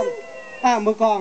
ครัอ่ามือกอง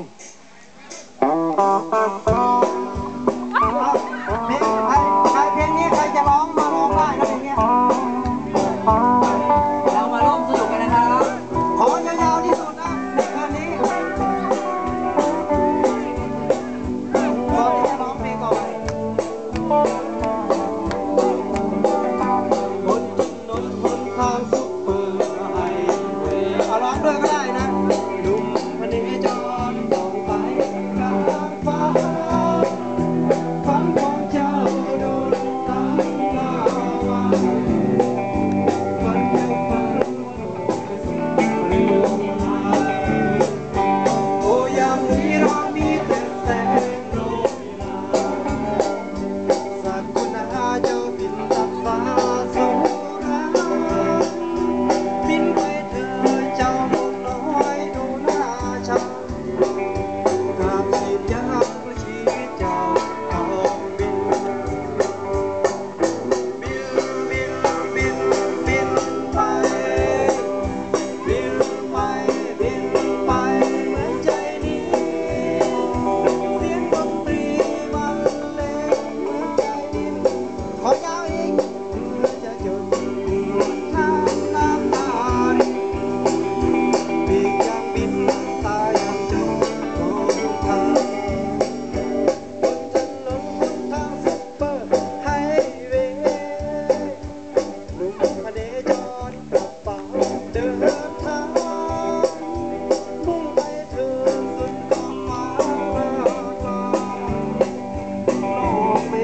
Christ.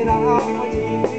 that I wait.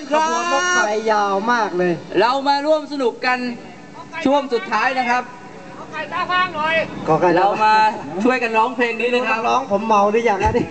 ญคขรับ บวนรถไฟยาวมากเลย เรามาร่วมสนุกกันช่วงสุดท้ายนะครับ ก็ใครเรามาช่วยกันร้องเพลงนี้นะครับร้องผมเมาหรือยังนะเนี่